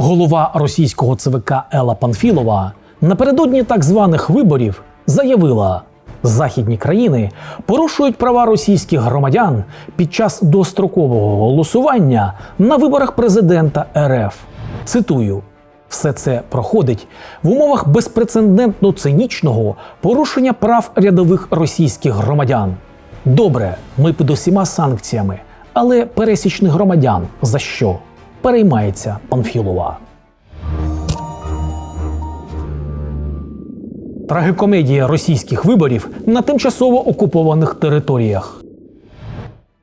Голова російського ЦВК Ела Панфілова напередодні так званих виборів заявила, західні країни порушують права російських громадян під час дострокового голосування на виборах президента РФ. Цитую. Все це проходить в умовах безпрецедентно цинічного порушення прав рядових російських громадян. Добре, ми під усіма санкціями, але пересічних громадян за що? Переймається Панфілова. Трагикомедія російських виборів на тимчасово окупованих територіях.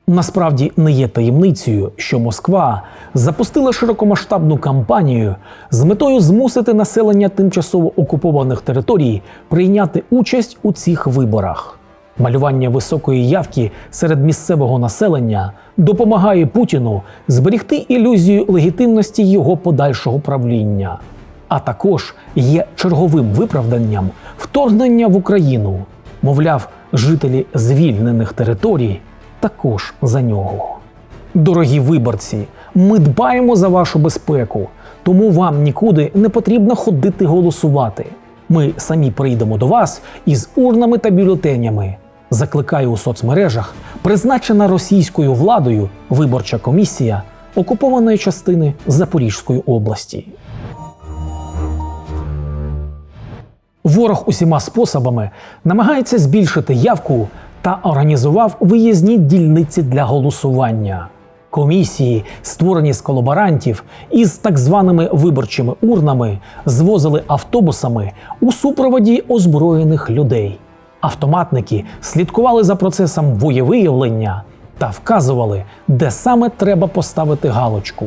Насправді не є таємницею, що Москва запустила широкомасштабну кампанію з метою змусити населення тимчасово окупованих територій прийняти участь у цих виборах. Малювання високої явки серед місцевого населення допомагає Путіну зберігти ілюзію легітимності його подальшого правління, а також є черговим виправданням вторгнення в Україну. Мовляв, жителі звільнених територій також за нього. Дорогі виборці, ми дбаємо за вашу безпеку, тому вам нікуди не потрібно ходити голосувати. Ми самі прийдемо до вас із урнами та бюлетенями. Закликаю у соцмережах, призначена російською владою виборча комісія окупованої частини Запорізької області. Ворог усіма способами намагається збільшити явку та організував виїзні дільниці для голосування. Комісії, створені з колаборантів із так званими виборчими урнами, звозили автобусами у супроводі озброєних людей. Автоматники слідкували за процесом воєвиявлення та вказували, де саме треба поставити галочку.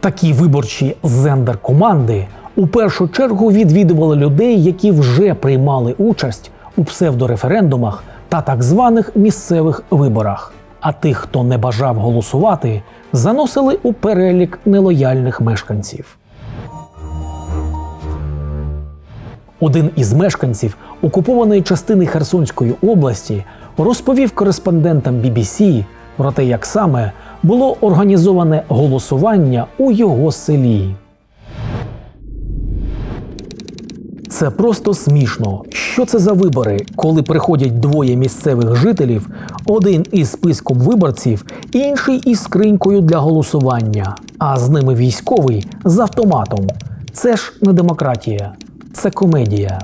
Такі виборчі зендер-команди у першу чергу відвідували людей, які вже приймали участь у псевдореферендумах та так званих місцевих виборах. А тих, хто не бажав голосувати, заносили у перелік нелояльних мешканців. Один із мешканців окупованої частини Херсонської області розповів кореспондентам BBC про те, як саме було організоване голосування у його селі. Це просто смішно. Що це за вибори, коли приходять двоє місцевих жителів, один із списком виборців, інший із скринькою для голосування, а з ними військовий з автоматом. Це ж не демократія, це комедія.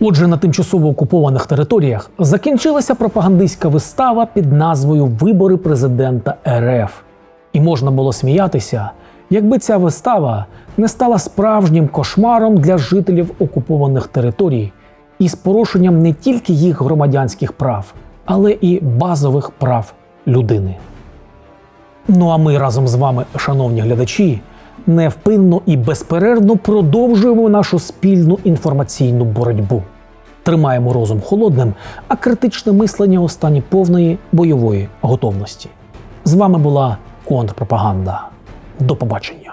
Отже, на тимчасово окупованих територіях закінчилася пропагандистська вистава під назвою Вибори президента РФ. І можна було сміятися, якби ця вистава не стала справжнім кошмаром для жителів окупованих територій із порушенням не тільки їх громадянських прав, але і базових прав людини. Ну а ми разом з вами, шановні глядачі, невпинно і безперервно продовжуємо нашу спільну інформаційну боротьбу. Тримаємо розум холодним, а критичне мислення у стані повної бойової готовності. З вами була контрпропаганда. До побачення.